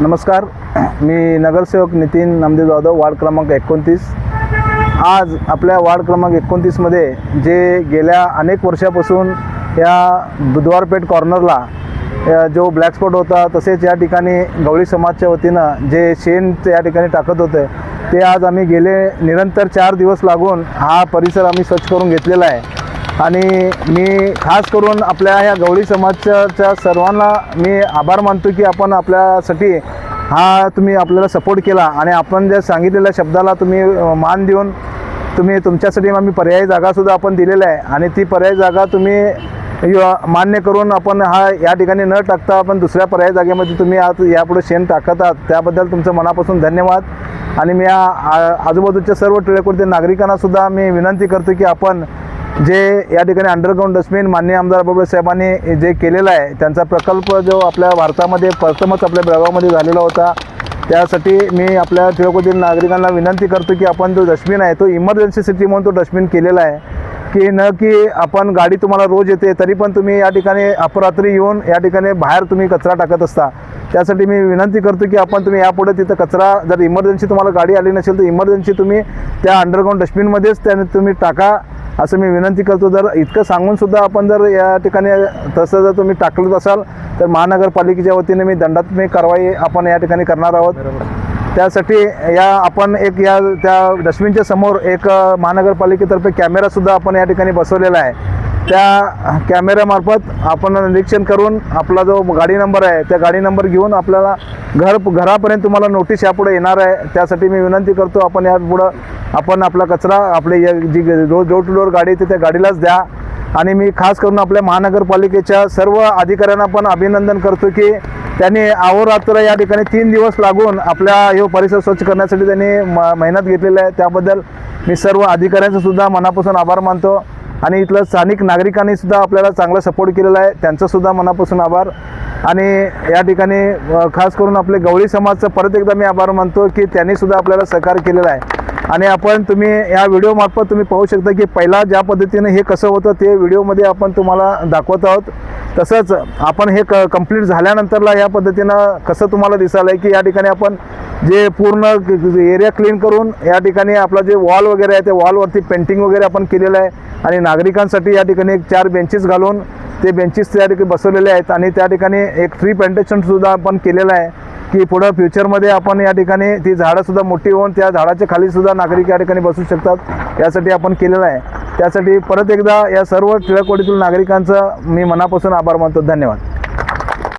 नमस्कार. मी नगरसेवक नितीन नामदेव जाधव वार्ड क्रमांक एकोणतीस. आज आपल्या वार्ड क्रमांक एकोणतीसमध्ये जे गेल्या अनेक वर्षापासून या बुधवारपेठ कॉर्नरला या जो ब्लॅक स्पॉट होता तसेच या ठिकाणी गवळी समाजच्या वतीनं जे शेण ते या ठिकाणी टाकत होते ते आज आम्ही गेले निरंतर चार दिवस लागून हा परिसर आम्ही स्वच्छ करून घेतलेला आहे. आणि मी खास करून आपल्या ह्या गवळी समाजच्या सर्वांना मी आभार मानतो की आपण आपल्यासाठी हा तुम्ही आपल्याला सपोर्ट केला. आणि आपण ज्या सांगितलेल्या शब्दाला तुम्ही मान देऊन तुम्ही तुमच्यासाठी आम्ही पर्यायी जागासुद्धा आपण दिलेल्या आहे. आणि ती पर्यायी जागा तुम्ही मान्य करून आपण हा या ठिकाणी न टाकता आपण दुसऱ्या पर्यायी जागेमध्ये तुम्ही आज यापुढे शेण टाकत आहात. त्याबद्दल तुमचं मनापासून धन्यवाद. आणि मी या आजूबाजूच्या सर्व टिळकोटी नागरिकांनासुद्धा मी विनंती करतो की आपण जे या ठिकाणी अंडरग्राऊंड डस्टबिन मान्य आमदार बाबा साहेबांनी जे केलेलं आहे त्यांचा प्रकल्प जो आपल्या भारतामध्ये प्रथमच आपल्या बेळगावमध्ये झालेला होता त्यासाठी मी आपल्या टिळकोतील नागरिकांना विनंती करतो की आपण जो डस्टबिन आहे तो इमर्जन्सी स्थिती म्हणून तो डस्टबिन केलेला आहे. की न की आपण गाडी तुम्हाला रोज येते तरी पण तुम्ही या ठिकाणी अपरात्री येऊन या ठिकाणी बाहेर तुम्ही कचरा टाकत असता. त्यासाठी मी विनंती करतो की आपण तुम्ही यापुढे तिथं कचरा जर इमर्जन्सी तुम्हाला गाडी आली नसेल तर इमर्जन्सी तुम्ही त्या अंडरग्राऊंड डस्टबिनमध्येच त्याने तुम्ही टाका. असं मी विनंती करतो जर इतकं सांगून सुद्धा आपण जर या ठिकाणी तसं जर तुम्ही टाकलंच असाल तर महानगरपालिकेच्या वतीने मी दंडात्मक कारवाई आपण या ठिकाणी करणार आहोत. त्यासाठी या आपण एक या त्या डस्टबिनच्या समोर एक महानगरपालिकेतर्फे कॅमेरासुद्धा आपण या ठिकाणी बसवलेला आहे. त्या कॅमेऱ्यामार्फत आपण निरीक्षण करून आपला जो गाडी नंबर आहे त्या गाडी नंबर घेऊन आपल्याला घर घरापर्यंत तुम्हाला नोटीस यापुढे येणार आहे. त्यासाठी मी विनंती करतो आपण यापुढं आपण आपला कचरा आपले जी रोज डोर टू डोर गाडी येते त्या गाडीलाच द्या. आणि मी खास करून आपल्या महानगरपालिकेच्या सर्व अधिकाऱ्यांना पण अभिनंदन करतो की त्यांनी अहोरात्र या ठिकाणी तीन दिवस लागून आपल्या हे परिसर स्वच्छ करण्यासाठी त्यांनी म मेहनत घेतलेली आहे. त्याबद्दल मी सर्व अधिकाऱ्यांचं सुद्धा मनापासून आभार मानतो. आणि इथलं स्थानिक नागरिकांनी सुद्धा आपल्याला चांगला सपोर्ट केलेला आहे. त्यांचंसुद्धा मनापासून आभार. आणि या ठिकाणी खास करून आपले गवळी समाजचं परत एकदा मी आभार मानतो की त्यांनी सुद्धा आपल्याला सहकार्य केलेला आहे. आणि आपण तुम्ही या व्हिडिओमार्फत तुम्ही पाहू शकता की पहिला ज्या पद्धतीने हे कसं होतं ते व्हिडिओमध्ये आपण तुम्हाला दाखवत आहोत. तसंच आपण हे क कंप्लीट झाल्यानंतरला या पद्धतीनं कसं तुम्हाला दिसायला आहे की या ठिकाणी आपण जे पूर्ण एरिया क्लीन करून या ठिकाणी आपला जे वॉल वगैरे आहे ते वॉलवरती पेंटिंग वगैरे आपण केलेलं आहे. आणि नागरिकांसाठी या ठिकाणी एक चार बेंचेस घालून ते बेंचेस त्या ठिकाणी बसवलेले आहेत. आणि त्या ठिकाणी एक ट्री प्लांटेशनसुद्धा आपण केलेलं आहे की पुढं फ्युचरमध्ये आपण या ठिकाणी ती झाडंसुद्धा मोठी होऊन त्या झाडाच्या खालीसुद्धा नागरिक या ठिकाणी बसू शकतात. यासाठी आपण केलेलं आहे. त्यासाठी परत एकदा या सर्व टिळकवाडीतील नागरिकांचं मी मनापासून आभार मानतो. धन्यवाद.